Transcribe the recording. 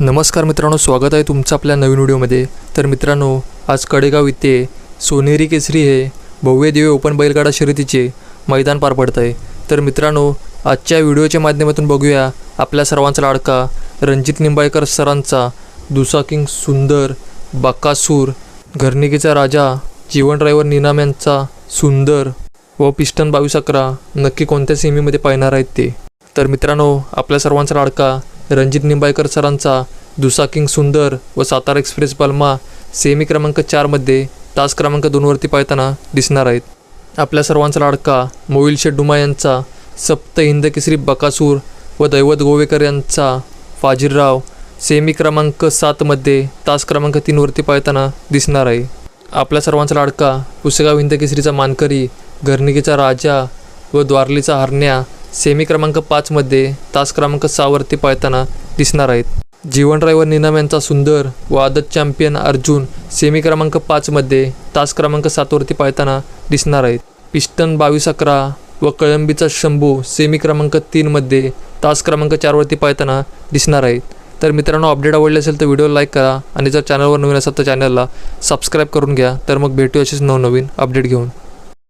नमस्कार मित्रांनो स्वागत आहे तुमचं आपल्या नवीन व्हिडिओमध्ये. तर मित्रांनो आज कडेगाव इथे सोनेरी केसरी हे भव्य दिव्य ओपन बैलगाडा शर्यतीचे मैदान पार पडत आहे. तर मित्रांनो आजच्या व्हिडिओच्या माध्यमातून बघूया आपल्या सर्वांचा लाडका रणजित निंबाळकर सरांचा दुसाकिंग सुंदर बाकासूर घरनिकेचा राजा जीवन ड्रायव्हर निनाम यांचा सुंदर व पिस्टन बावीस अकरा नक्की कोणत्या सीमेमध्ये पाहणार आहेत ते. तर मित्रांनो आपल्या सर्वांचा लाडका रणजित निंबाळकर सरांचा दुसाकिंग सुंदर व सातारा एक्सप्रेस बल्मा सेमी क्रमांक चारमध्ये तास क्रमांक दोनवरती पाहताना दिसणार आहेत. आपल्या सर्वांचा लाडका मोविल शेडुमा यांचा सप्त हिंद केसरी बकासूर व दैवत गोवेकर यांचा फाजीरराव सेमी क्रमांक सातमध्ये तास क्रमांक तीनवरती पाहताना दिसणार आहे. आपल्या सर्वांचा लाडका पुसेगाव हिंद केसरीचा मानकरी घरणिकेचा राजा व द्वारलीचा हरण्या सेमी क्रमांक पाचमध्ये तास क्रमांक सहावरती पाळताना दिसणार आहेत. जीवन व निनाम यांचा सुंदर व आदत चॅम्पियन अर्जुन सेमी क्रमांक पाचमध्ये तास क्रमांक सातवरती पाळताना दिसणार आहेत. पिस्टन बावीस अकरा व कळंबीचा शंभू सेमी क्रमांक तीनमध्ये तास क्रमांक चारवरती पाळताना दिसणार आहेत. तर मित्रांनो अपडेट आवडले असेल तर व्हिडिओ लाईक करा आणि जर चॅनलवर नवीन असाल तर चॅनलला सबस्क्राईब करून घ्या. तर मग भेटू अशीच नवनवीन अपडेट घेऊन.